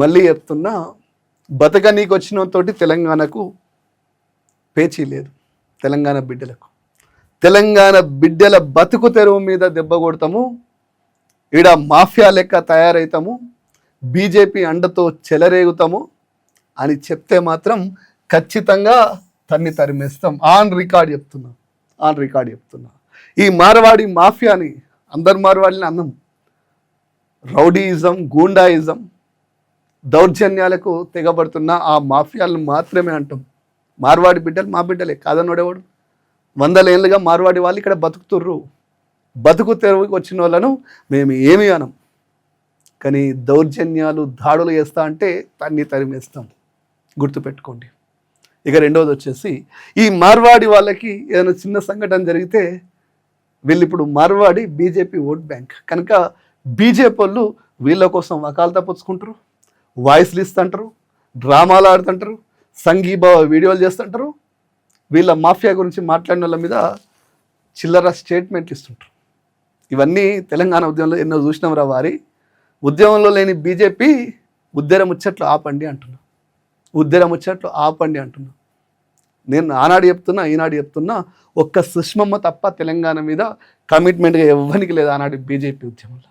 మళ్ళీ చెప్తున్నా బతక నీకు వచ్చినతోటి తెలంగాణకు పేచీ లేదు. తెలంగాణ బిడ్డలకు. తెలంగాణ బిడ్డల బతుకు తెరువు మీద దెబ్బ కొడతాము. ఈడ మాఫియా లెక్క తయారవుతాము బీజేపీ అండతో చెలరేగుతాము అని చెప్తే మాత్రం ఖచ్చితంగా తన్ని తరిమేస్తాం. ఆన్ రికార్డ్ చెప్తున్నా. ఆన్ రికార్డ్ చెప్తున్నా. ఈ మార్వాడి మాఫియాని అందరు మార్వాడిని అన్నం. రౌడీయిజం గూండాయిజం దౌర్జన్యాలకు తెగబడుతున్న ఆ మాఫియాలను మాత్రమే అంటాం. మార్వాడి బిడ్డలు మా బిడ్డలే కాదన్నోడేవాడు? వందల ఏళ్ళుగా మార్వాడి వాళ్ళు ఇక్కడ బతుకుతుర్రు. బతుకు తెరువుకి వచ్చిన వాళ్ళను మేము ఏమి అనం కానీ దౌర్జన్యాలు దాడులు చేస్తా అంటే తన్ని తరిమేస్తాం. గుర్తుపెట్టుకోండి. ఇక రెండవది వచ్చేసి ఈ మార్వాడి వాళ్ళకి ఏదైనా చిన్న సంఘటన జరిగితే వీళ్ళు ఇప్పుడు మార్వాడి బీజేపీ ఓట్ బ్యాంక్. కనుక బీజేపీ వాళ్ళు వీళ్ళ కోసం వకాలతా పుచ్చుకుంటారు. వాయిస్లు ఇస్తుంటారు డ్రామాలు ఆడుతుంటారు సంఘీభావ వీడియోలు చేస్తుంటారు. వీళ్ళ మాఫియా గురించి మాట్లాడిన వాళ్ళ మీద చిల్లర స్టేట్మెంట్లు ఇస్తుంటారు. ఇవన్నీ తెలంగాణ ఉద్యమంలో ఎన్నో చూసినాం రా వారి. ఉద్యమంలో లేని బీజేపీ ఉద్దర ముచ్చట్లు ఆపండి అంటున్నా. ఉద్దర ముచ్చట్లు ఆపండి అంటున్నా. నేను ఆనాడు చెప్తున్నా ఈనాడు చెప్తున్నా ఒక్క సుష్మమ్మ తప్ప తెలంగాణ మీద కమిట్మెంట్గా ఎవ్వనికి లేదు ఆనాడు బీజేపీ ఉద్యమంలో.